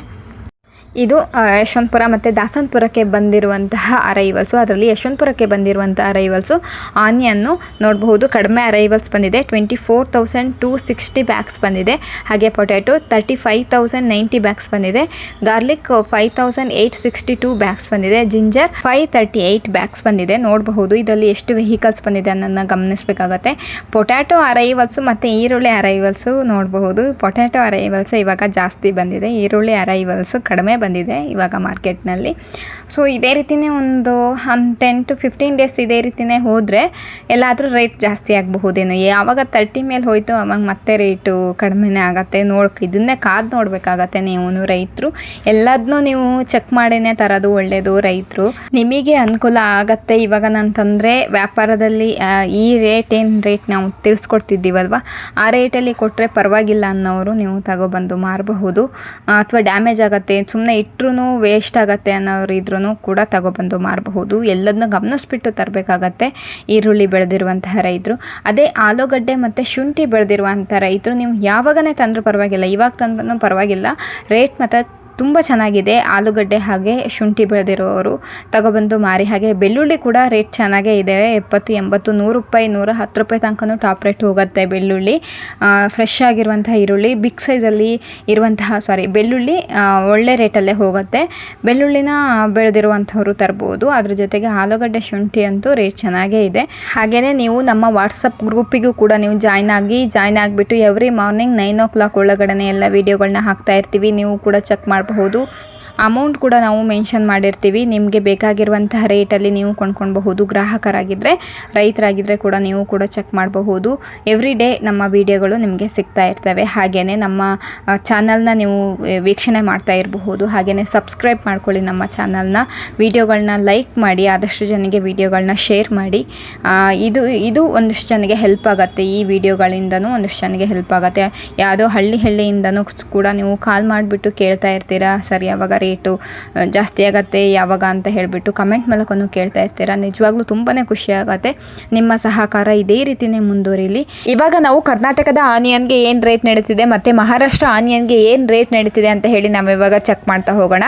ಇದು ಯಶವಂತಪುರ ಮತ್ತು ದಾಸನಪುರಕ್ಕೆ ಬಂದಿರುವಂತಹ ಅರೈವಲ್ಸು ಅದರಲ್ಲಿ ಯಶವಂತಪುರಕ್ಕೆ ಬಂದಿರುವಂತಹ ಅರೈವಲ್ಸು ಆನಿಯನ್ನು ನೋಡಬಹುದು. ಕಡಿಮೆ ಅರೈವಲ್ಸ್ ಬಂದಿದೆ. Twenty four thousand two sixty bags ಬಂದಿದೆ. ಹಾಗೆ potato thirty five thousand ninety bags ಬಂದಿದೆ. Garlic five thousand eight sixty two bags ಬಂದಿದೆ. Ginger five thirty eight bags ಬಂದಿದೆ. ನೋಡಬಹುದು. ಇದರಲ್ಲಿ ಎಷ್ಟು ವೆಹಿಕಲ್ಸ್ ಬಂದಿದೆ ಅನ್ನೋದನ್ನ ಗಮನಿಸಬೇಕಾಗತ್ತೆ. ಪೊಟ್ಯಾಟೊ ಅರೈವಲ್ಸು ಮತ್ತು ಈರುಳ್ಳಿ ಅರೈವಲ್ಸು ನೋಡಬಹುದು. ಪೊಟ್ಯಾಟೊ ಅರೈವಲ್ಸ್ ಇವಾಗ ಜಾಸ್ತಿ ಬಂದಿದೆ. ಈರುಳ್ಳಿ ಅರೈವಲ್ಸು ಕಡಿಮೆ ಬಂದಿದೆ ಇವಾಗ ಮಾರ್ಕೆಟ್ನಲ್ಲಿ. ಸೊ ಇದೇ ರೀತಿಯೇ ಒಂದು ಒಂದು ಟೆನ್ ಟು ಫಿಫ್ಟೀನ್ ಡೇಸ್ ಇದೇ ರೀತಿಯೇ ಹೋದರೆ ಎಲ್ಲಾದರೂ ರೇಟ್ ಜಾಸ್ತಿ ಆಗಬಹುದೇನೋ. ಯಾವಾಗ ತರ್ಟಿ ಮೇಲೆ ಹೋಯ್ತು ಅವಾಗ ಮತ್ತೆ ರೇಟು ಕಡಿಮೆನೇ ಆಗತ್ತೆ. ನೋಡ್, ಇದನ್ನೇ ಕಾದು ನೋಡಬೇಕಾಗತ್ತೆ ನೀವು ರೈತರು. ಎಲ್ಲದನ್ನೂ ನೀವು ಚೆಕ್ ಮಾಡಿನೇ ತರೋದು ಒಳ್ಳೆಯದು ರೈತರು. ನಿಮಗೆ ಅನುಕೂಲ ಆಗತ್ತೆ ಇವಾಗ ನಾನು ತಂದರೆ ವ್ಯಾಪಾರದಲ್ಲಿ ಈ ರೇಟ್ ಏನು ರೇಟ್ ನಾವು ತಿಳಿಸ್ಕೊಡ್ತಿದ್ದೀವಲ್ವ? ಆ ರೇಟಲ್ಲಿ ಕೊಟ್ಟರೆ ಪರವಾಗಿಲ್ಲ ಅನ್ನೋರು ನೀವು ತಗೊಬಂದು ಮಾರಬಹುದು. ಅಥವಾ ಡ್ಯಾಮೇಜ್ ಆಗುತ್ತೆ. ಸುಮ್ಮನೆ ಇಟ್ಟರೂ ವೇಸ್ಟ್ ಆಗುತ್ತೆ ಅನ್ನೋರು ಇದ್ರೂ ಕೂಡ ತಗೊಬಂದು ಮಾರಬಹುದು. ಎಲ್ಲದನ್ನ ಗಮನಿಸ್ಬಿಟ್ಟು ತರಬೇಕಾಗತ್ತೆ ಈರುಳ್ಳಿ ಬೆಳೆದಿರುವಂತಹ ರೈತರು. ಅದೇ ಆಲೂಗಡ್ಡೆ ಮತ್ತು ಶುಂಠಿ ಬೆಳೆದಿರುವಂಥ ರೈತರು, ನೀವು ಯಾವಾಗನೇ ತಂದರೂ ಪರವಾಗಿಲ್ಲ, ಇವಾಗ ತಂದ್ರೂ ಪರವಾಗಿಲ್ಲ. ರೇಟ್ ಮತ್ತು ತುಂಬ ಚೆನ್ನಾಗಿದೆ. ಆಲೂಗಡ್ಡೆ ಹಾಗೆ ಶುಂಠಿ ಬೆಳೆದಿರೋರು. ತಗೊಬಂದು ಮಾರಿ. ಹಾಗೆ ಬೆಳ್ಳುಳ್ಳಿ ಕೂಡ ರೇಟ್ ಚೆನ್ನಾಗೇ ಇದೆ. ಎಪ್ಪತ್ತು, ಎಂಬತ್ತು, ನೂರು ರೂಪಾಯಿ, ನೂರ ಹತ್ತು ರೂಪಾಯಿ ತನಕನೂ ಟಾಪ್ ರೇಟ್ ಹೋಗುತ್ತೆ ಬೆಳ್ಳುಳ್ಳಿ. ಫ್ರೆಶ್ ಆಗಿರುವಂತಹ ಈರುಳ್ಳಿ ಬಿಗ್ ಸೈಜಲ್ಲಿ ಇರುವಂತಹ ಸಾರಿ ಬೆಳ್ಳುಳ್ಳಿ ಒಳ್ಳೆ ರೇಟಲ್ಲೇ ಹೋಗುತ್ತೆ. ಬೆಳ್ಳುಳ್ಳಿನ ಬೆಳೆದಿರುವಂಥವ್ರು ತರ್ಬೋದು. ಅದ್ರ ಜೊತೆಗೆ ಆಲೂಗಡ್ಡೆ ಶುಂಠಿ ಅಂತೂ ರೇಟ್ ಚೆನ್ನಾಗೇ ಇದೆ. ಹಾಗೆಯೇ ನೀವು ನಮ್ಮ ವಾಟ್ಸಪ್ ಗ್ರೂಪಿಗೂ ಕೂಡ ನೀವು ಜಾಯ್ನ್ ಆಗಿ ಜಾಯ್ನ್ ಆಗಿಬಿಟ್ಟು every morning nine o'clock ಒಳಗಡೆ ಎಲ್ಲ ವೀಡಿಯೋಗಳನ್ನ ಹಾಕ್ತಾ ಇರ್ತೀವಿ. ನೀವು ಕೂಡ ಚೆಕ್ ಮಾಡಬಹುದು ಅಮೌಂಟ್ ಕೂಡ ನಾವು ಮೆನ್ಷನ್ ಮಾಡಿರ್ತೀವಿ. ನಿಮಗೆ ಬೇಕಾಗಿರುವಂತಹ ರೇಟಲ್ಲಿ ನೀವು ಕೊಂಡ್ಕೊಳ್ಬಹುದು. ಗ್ರಾಹಕರಾಗಿದ್ದರೆ ರೈತರಾಗಿದ್ದರೆ ಕೂಡ ನೀವು ಕೂಡ ಚೆಕ್ ಮಾಡಬಹುದು. ಎವ್ರಿ ಡೇ ನಮ್ಮ ವಿಡಿಯೋಗಳು ನಿಮಗೆ ಸಿಗ್ತಾ ಇರ್ತವೆ. ಹಾಗೆಯೇ ನಮ್ಮ ಚಾನಲ್ನ ನೀವು ವೀಕ್ಷಣೆ ಮಾಡ್ತಾ ಇರಬಹುದು. ಹಾಗೆಯೇ ಸಬ್ಸ್ಕ್ರೈಬ್ ಮಾಡ್ಕೊಳ್ಳಿ ನಮ್ಮ ಚಾನಲ್ನ ವಿಡಿಯೋಗಳನ್ನ ಲೈಕ್ ಮಾಡಿ, ಆದಷ್ಟು ಜನಕ್ಕೆ ವಿಡಿಯೋಗಳನ್ನ ಶೇರ್ ಮಾಡಿ. ಇದು ಇದು ಒಂದಷ್ಟು ಜನಕ್ಕೆ ಹೆಲ್ಪ್ ಆಗುತ್ತೆ. ಈ ವಿಡಿಯೋಗಳಿಂದನೂ ಒಂದಷ್ಟು ಜನಕ್ಕೆ ಹೆಲ್ಪ್ ಆಗುತ್ತೆ. ಯಾವುದೋ ಹಳ್ಳಿ ಹಳ್ಳಿಯಿಂದನೂ ಕೂಡ ನೀವು ಕಾಲ್ ಮಾಡಿಬಿಟ್ಟು ಕೇಳ್ತಾ ಇರ್ತೀರಾ. ಸರಿ ಯಾವಾಗ ರೇಟು ಜಾಸ್ತಿ ಆಗತ್ತೆ, ಯಾವಾಗ ಅಂತ ಹೇಳಿಬಿಟ್ಟು ಕಮೆಂಟ್ ಮೂಲಕನೂ ಕೇಳ್ತಾ ಇರ್ತೀರಾ. ನಿಜವಾಗ್ಲೂ ತುಂಬಾ ಖುಷಿ ನಿಮ್ಮ ಸಹಕಾರ ಇದೇ ರೀತಿಯೇ ಮುಂದುವರಿಲಿ. ಇವಾಗ ನಾವು ಕರ್ನಾಟಕದ ಆನಿಯನ್ಗೆ ಏನು ರೇಟ್ ನಡೀತಿದೆ ಮತ್ತು ಮಹಾರಾಷ್ಟ್ರ ಆನಿಯನ್ಗೆ ಏನು ರೇಟ್ ನಡೀತಿದೆ ಅಂತ ಹೇಳಿ ನಾವು ಇವಾಗ ಚೆಕ್ ಮಾಡ್ತಾ ಹೋಗೋಣ.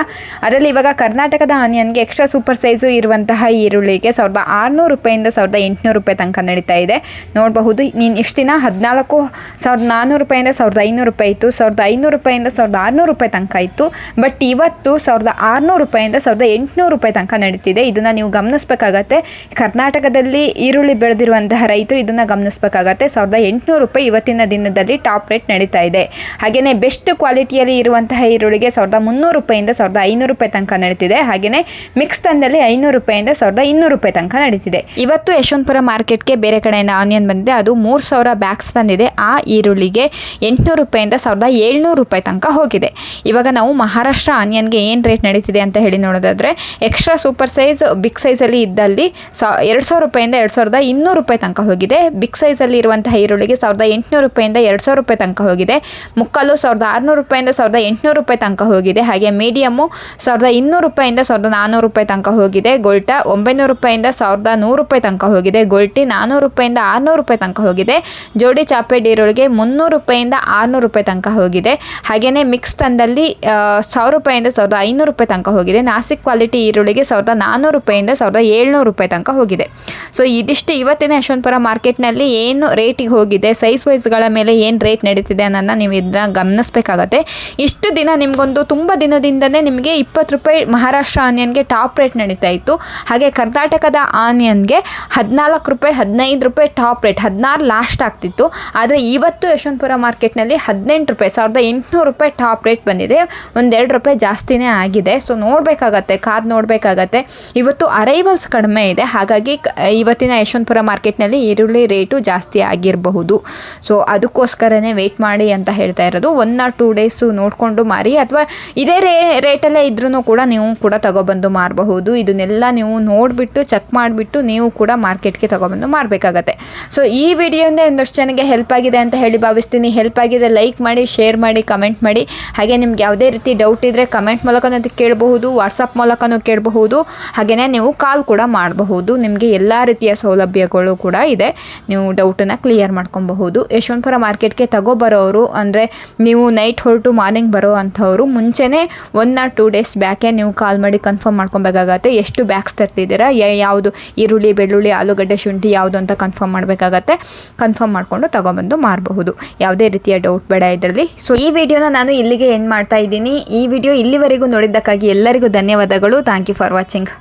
ಅದರಲ್ಲಿ ಇವಾಗ ಕರ್ನಾಟಕದ ಆನಿಯನ್ಗೆ ಎಕ್ಸ್ಟ್ರಾ ಸೂಪರ್ ಸೈಜು ಇರುವಂತಹ ಈರುಳ್ಳಿಗೆ ಸಾವಿರದ ಆರುನೂರು ರೂಪಾಯಿಂದ ಸಾವಿರದ ಎಂಟುನೂರು ರೂಪಾಯಿ ತನಕ ನಡೀತಾ ಇದೆ. ನೋಡಬಹುದು, ನೀನು ಇಷ್ಟು ದಿನ ಹದಿನಾಲ್ಕು ಸಾವಿರದ ನಾನ್ನೂರು ರೂಪಾಯಿಂದ ಸಾವಿರದ ಐನೂರು ರೂಪಾಯಿ ಇತ್ತು. ಸಾವಿರದ ಐನೂರು ರೂಪಾಯಿಂದ ಸಾವಿರದ ಆರುನೂರು ರೂಪಾಯಿ ತನಕ ಇತ್ತು. ಬಟ್ ಇವತ್ತು ಸಾವಿರದ ಆರುನೂರು ರೂಪಾಯಿಂದ ಸಾವಿರದ ಎಂಟುನೂರು ರೂಪಾಯಿ ತನಕ ನಡೀತಿದೆ. ಇದನ್ನು ನೀವು ಗಮನಿಸಬೇಕಾಗತ್ತೆ. ಕರ್ನಾಟಕದಲ್ಲಿ ಈರುಳ್ಳಿ ಬೆಳೆದಿರುವಂತಹ ರೈತರು ಇದನ್ನು ಗಮನಿಸಬೇಕಾಗತ್ತೆ. ಸಾವಿರದ ಎಂಟುನೂರು ರೂಪಾಯಿ ಇವತ್ತಿನ ದಿನದಲ್ಲಿ ಟಾಪ್ ರೇಟ್ ನಡೀತಾ ಇದೆ. ಹಾಗೆಯೇ ಬೆಸ್ಟ್ ಕ್ವಾಲಿಟಿಯಲ್ಲಿ ಇರುವಂತಹ ಈರುಳ್ಳಿಗೆ ಸಾವಿರದ ಮುನ್ನೂರು ರೂಪಾಯಿಂದ ಸಾವಿರದ ಐನೂರು ರೂಪಾಯಿ ತನಕ ನಡೀತಿದೆ. ಹಾಗೆಯೇ ಮಿಕ್ಸ್ ತಂದಲ್ಲಿ ಐನೂರು ರೂಪಾಯಿಂದ ಸಾವಿರದ ಇನ್ನೂರು ರೂಪಾಯಿ ತನಕ ನಡೀತಿದೆ. ಇವತ್ತು ಯಶವಂತಪುರ ಮಾರ್ಕೆಟ್ಗೆ ಬೇರೆ ಕಡೆಯಿಂದ ಆನಿಯನ್ ಬಂದಿದೆ. ಅದು ಮೂರು ಸಾವಿರ ಬ್ಯಾಗ್ಸ್ ಬಂದಿದೆ. ಆ ಈರುಳ್ಳಿಗೆ ಎಂಟುನೂರು ರೂಪಾಯಿಂದ ಸಾವಿರದ ಏಳ್ನೂರು ರೂಪಾಯಿ ತನಕ ಹೋಗಿದೆ. ಇವಾಗ ನಾವು ಮಹಾರಾಷ್ಟ್ರ ಆನಿಯನ್ಗೆ ಏನು ರೇಟ್ ನಡೀತಿದೆ ಅಂತ ಹೇಳಿ ನೋಡೋದಾದ್ರೆ ಎಕ್ಸ್ಟ್ರಾ ಸೂಪರ್ ಸೈಜ್ ಬಿಗ್ ಸೈಜಲ್ಲಿ ಇದ್ದಲ್ಲಿ ಸಾ, ಎರಡು ಸಾವಿರ ರೂಪಾಯಿಂದ ಎರಡು ಸಾವಿರದ ಇನ್ನೂರು ರೂಪಾಯಿ ತನಕ ಹೋಗಿದೆ. ಬಿಗ್ ಸೈಜಲ್ಲಿ ಇರುವಂತಹ ಈರುಳ್ಳಿಗೆ ಸಾವಿರದ ಎಂಟುನೂರು ರೂಪಾಯಿಂದ ಎರಡು ಸಾವಿರ ರೂಪಾಯಿ ತನಕ ಹೋಗಿದೆ. ಮುಕ್ಕಾಲು ಸಾವಿರದ ಆರುನೂರು ರೂಪಾಯಿಂದ ಸಾವಿರದ ಎಂಟುನೂರು ರೂಪಾಯಿ ತನಕ ಹೋಗಿದೆ. ಹಾಗೆ ಮೀಡಿಯಮ್ಮು ಸಾವಿರದ ಇನ್ನೂರು ರೂಪಾಯಿಂದ ಸಾವಿರದ ನಾನ್ನೂರು ರೂಪಾಯಿ ತನಕ ಹೋಗಿದೆ. ಗೊಲ್ಟಾ ಒಂಬೈನೂರು ರೂಪಾಯಿಂದ ಸಾವಿರದ ನೂರು ರೂಪಾಯಿ ತನಕ ಹೋಗಿದೆ. ಗೋಲ್ಟಿ ನಾನ್ನೂರು ರೂಪಾಯಿಂದ ಆರುನೂರು ರೂಪಾಯಿ ತನಕ ಹೋಗಿದೆ. ಜೋಡಿ ಚಾಪೆಡ್ ಈರುಳ್ಳಿಗೆ ಮುನ್ನೂರು ರೂಪಾಯಿಂದ ಆರುನೂರು ರೂಪಾಯಿ ತನಕ ಹೋಗಿದೆ. ಹಾಗೆಯೇ ಮಿಕ್ಸ್ ತಂದಲ್ಲಿ ಸಾವಿರ ರೂಪಾಯಿಂದ ಸಾವಿರದ ಐನೂರು ರೂಪಾಯಿ ತನಕ ಹೋಗಿದೆ. ನಾಸಿಕ್ ಕ್ವಾಲಿಟಿ ಈರುಳ್ಳಿಗೆ ಸಾವಿರದ ನಾನ್ನೂರು ರೂಪಾಯಿಂದ ಸಾವಿರದ ಏಳ್ನೂರು ರೂಪಾಯಿ ತನಕ ಹೋಗಿದೆ. ಸೊ ಇದಿಷ್ಟು ಇವತ್ತಿನ ಯಶವಂತಪುರ ಮಾರ್ಕೆಟ್ನಲ್ಲಿ ಏನು ರೇಟಿಗೆ ಹೋಗಿದೆ ಸೈಜ್ ವೈಸ್ಗಳ ಮೇಲೆ ಏನು ರೇಟ್ ನಡೀತಿದೆ ಅನ್ನೋದನ್ನ ನೀವು ಇದನ್ನ ಗಮನಿಸಬೇಕಾಗತ್ತೆ. ಇಷ್ಟು ದಿನ ನಿಮಗೊಂದು ತುಂಬ ದಿನದಿಂದನೇ ನಿಮಗೆ ಇಪ್ಪತ್ತು ರೂಪಾಯಿ ಮಹಾರಾಷ್ಟ್ರ ಆನಿಯನ್ಗೆ ಟಾಪ್ ರೇಟ್ ನಡೀತಾ ಇತ್ತು. ಹಾಗೆ ಕರ್ನಾಟಕದ ಆನಿಯನ್ಗೆ ಹದಿನಾಲ್ಕು ರೂಪಾಯಿ, ಹದಿನೈದು ರೂಪಾಯಿ ಟಾಪ್ ರೇಟ್, ಹದಿನಾರು ಲಾಸ್ಟ್ ಆಗ್ತಿತ್ತು. ಆದರೆ ಇವತ್ತು ಯಶವಂತಪುರ ಮಾರ್ಕೆಟ್ನಲ್ಲಿ ಹದಿನೆಂಟು ರೂಪಾಯಿ, ಸಾವಿರದ ಎಂಟುನೂರು ರೂಪಾಯಿ ಟಾಪ್ ರೇಟ್ ಬಂದಿದೆ. ಒಂದೆರಡು ರೂಪಾಯಿ ಜಾಸ್ತಿನೇ ಆಗಿದೆ. ಸೊ ನೋಡಬೇಕಾಗತ್ತೆ, ಕಾದು ನೋಡಬೇಕಾಗತ್ತೆ. ಇವತ್ತು ಅರೈವಲ್ಸ್ ಕಡಿಮೆ ಇದೆ. ಹಾಗಾಗಿ ಇವತ್ತಿನ ಯಶವಂತಪುರ ಮಾರ್ಕೆಟ್ನಲ್ಲಿ ಈರುಳ್ಳಿ ರೇಟು ಜಾಸ್ತಿ ಆಗಿರಬಹುದು. ಸೊ ಅದಕ್ಕೋಸ್ಕರನೇ ವೆಯ್ಟ್ ಮಾಡಿ ಅಂತ ಹೇಳ್ತಾ ಇರೋದು. ಒನ್ ಆರ್ ಟೂ ಡೇಸು ನೋಡಿಕೊಂಡು ಮಾರಿ. ಅಥವಾ ಇದೇ ರೇ ರೇಟಲ್ಲೇ ಇದ್ರೂ ಕೂಡ ನೀವು ಕೂಡ ತಗೊಬಂದು ಮಾರಬಹುದು. ಇದನ್ನೆಲ್ಲ ನೀವು ನೋಡಿಬಿಟ್ಟು ಚೆಕ್ ಮಾಡಿಬಿಟ್ಟು ನೀವು ಕೂಡ ಮಾರ್ಕೆಟ್ಗೆ ತಗೊಬಂದು ಮಾರಬೇಕಾಗತ್ತೆ. ಸೊ ಈ ವಿಡಿಯೋಯಿಂದ ಒಂದಷ್ಟು ಜನಕ್ಕೆ ಹೆಲ್ಪ್ ಆಗಿದೆ ಅಂತ ಹೇಳಿ ಭಾವಿಸ್ತೀನಿ. ಹೆಲ್ಪ್ ಆಗಿದೆ ಲೈಕ್ ಮಾಡಿ ಶೇರ್ ಮಾಡಿ ಕಮೆಂಟ್ ಮಾಡಿ. ಹಾಗೆ ನಿಮ್ಗೆ ಯಾವುದೇ ರೀತಿ ಡೌಟ್ ಇದ್ದರೆ ಕಮೆಂಟ್ ಮೂಲಕನೂ ಕೇಳಬಹುದು ವಾಟ್ಸಪ್ ಮೂಲಕನೂ ಕೇಳಬಹುದು ಹಾಗೆಯೇ ನೀವು ಕಾಲ್ ಕೂಡ ಮಾಡಬಹುದು. ನಿಮಗೆ ಎಲ್ಲ ರೀತಿಯ ಸೌಲಭ್ಯಗಳು ಕೂಡ ಇದೆ. ನೀವು ಡೌಟನ್ನು ಕ್ಲಿಯರ್ ಮಾಡ್ಕೊಬಹುದು. ಯಶವಂತಪುರ ಮಾರ್ಕೆಟ್ಗೆ ತಗೋಬರೋರು ಅಂದರೆ ನೀವು ನೈಟ್ ಹೊರಟು ಮಾರ್ನಿಂಗ್ ಬರೋ ಅಂಥವ್ರು ಮುಂಚೆನೇ ಒನ್ ಆರ್ ಟೂ ಡೇಸ್ ಬ್ಯಾಕೆ ನೀವು ಕಾಲ್ ಮಾಡಿ ಕನ್ಫರ್ಮ್ ಮಾಡ್ಕೊಬೇಕಾಗತ್ತೆ. ಎಷ್ಟು ಬ್ಯಾಗ್ಸ್ ತರ್ತಿದ್ದೀರಾ? ಯಾವುದು ಈರುಳ್ಳಿ, ಬೆಳ್ಳುಳ್ಳಿ, ಆಲೂಗಡ್ಡೆ, ಶುಂಠಿ ಯಾವುದು ಅಂತ ಕನ್ಫರ್ಮ್ ಮಾಡಬೇಕಾಗತ್ತೆ. ಕನ್ಫರ್ಮ್ ಮಾಡಿಕೊಂಡು ತಗೊಬಂದು ಮಾರಬಹುದು. ಯಾವುದೇ ರೀತಿಯ ಡೌಟ್ ಬೇಡ ಇದರಲ್ಲಿ. ಸೊ ಈ ವಿಡಿಯೋನ ನಾನು ಇಲ್ಲಿಗೆ ಎಂಡ್ ಮಾಡ್ತಾ ಇದ್ದೀನಿ. ಈ ವಿಡಿಯೋ ಇಲ್ಲಿವರೆಗೂ ನೋಡಿದ್ದಕ್ಕಾಗಿ ಎಲ್ಲರಿಗೂ ಧನ್ಯವಾದಗಳು. Thank you for watching